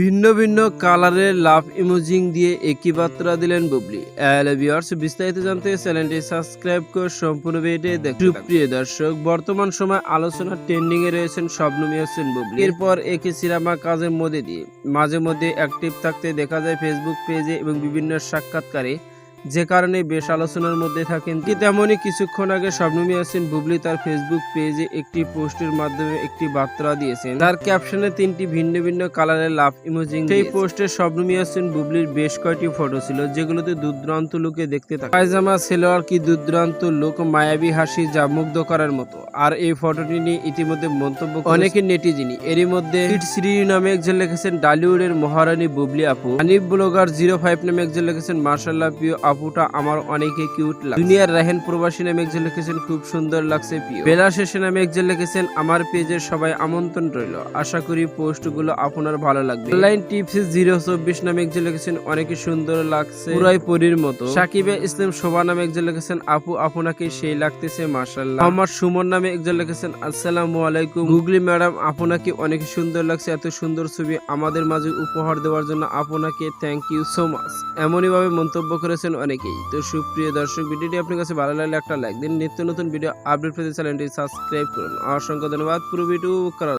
ভিন্ন ভিন্ন কালারের লাভ ইমোজিং দিয়ে একই বার্তা দিলেন বুবলি। ভিউয়ার্স, বিস্তারিত জানতে চ্যানেলটি সাবস্ক্রাইব করে সম্পূর্ণ। প্রিয় দর্শক, বর্তমান সময় আলোচনা ট্রেন্ডিং এ রয়েছেন শবনমী হোসেন বুবলি। এরপর একে সিনেমা কাজের মধ্যে দিয়ে মাঝে মধ্যে অ্যাক্টিভ থাকতে দেখা যায় ফেসবুক পেজে এবং বিভিন্ন সাক্ষাৎকারে। যে কারণে বেশ আলোচনার মধ্যে থাকেন কি তেমনই কিছুক্ষণ আগে শবনমী হোসেন বুবলি তার ফেসবুক পেজে একটি পোস্টের মাধ্যমে একটি বার্তা দিয়েছেন। তার ক্যাপশনে তিনটি ভিন্ন ভিন্ন কালারের লাভ ইমোজিং সেই পোস্টে শবনমী হোসেন বুবলির বেশ কয়েকটি ফটো ছিল যেগুলোতে দুর্দান্ত লুকে দেখতে থাকে। পায়জামা সেলোয়ার কি দুর্দান্ত লোক মায়াবী হাসি যা মুগ্ধ করার মতো। আর এই ফটোটি নিয়ে ইতিমধ্যে মন্তব্য অনেকে নেটিজিনি এরই মধ্যে শ্রী নামে একজন লিখেছেন ডালিউডের মহারানী বুবলি আপু। হানিফ ব্লগার জিরো ফাইভ নামে একজন লিখেছেন মার্শাল্লাহ প্রিয় আপুটা আমার অনেকে কিউট লাগে দুনিয়ার রাহেন প্রবাসী নামে একজন লিখেছেন, খুব সুন্দর লাগছে প্রিয়। বেলা শেষে নামে একজন লিখেছেন, আমার পেজের সবাই আমন্ত্রণ রইল। আশা করি পোস্টগুলো আপনার ভালো লাগবে। অনলাইন টিপস জিরো চব্বিশ নামে একজন লিখেছেন, অনেকে সুন্দর লাগছে পুরাই পরীর মতো। সাকিবে ইসলাম শোভা নামে একজন লিখেছেন, আপু, আপনাকে সেই লাগতেছে মার্শাল্লাহ আমার সুমন নামে একজন লিখেছেন, আসসালামু আলাইকুম। গুগলি ম্যাডাম, আপনাকে অনেক সুন্দর লাগছে, এত সুন্দর ছবি আমাদের মাঝে উপহার দেওয়ার জন্য আপনাকে থ্যাংক ইউ সো মাচ এমনই ভাবে মন্তব্য করেছেন অনেকেই। তো সুপ্রিয় দর্শক, ভিডিওটি আপনার কাছে ভালো লাগলে একটা লাইক দিন। নিত্য নতুন ভিডিও আপডেট পেতে চ্যানেলটি সাবস্ক্রাইব করুন। অসংখ্য ধন্যবাদ। পুরো ভিডিও করার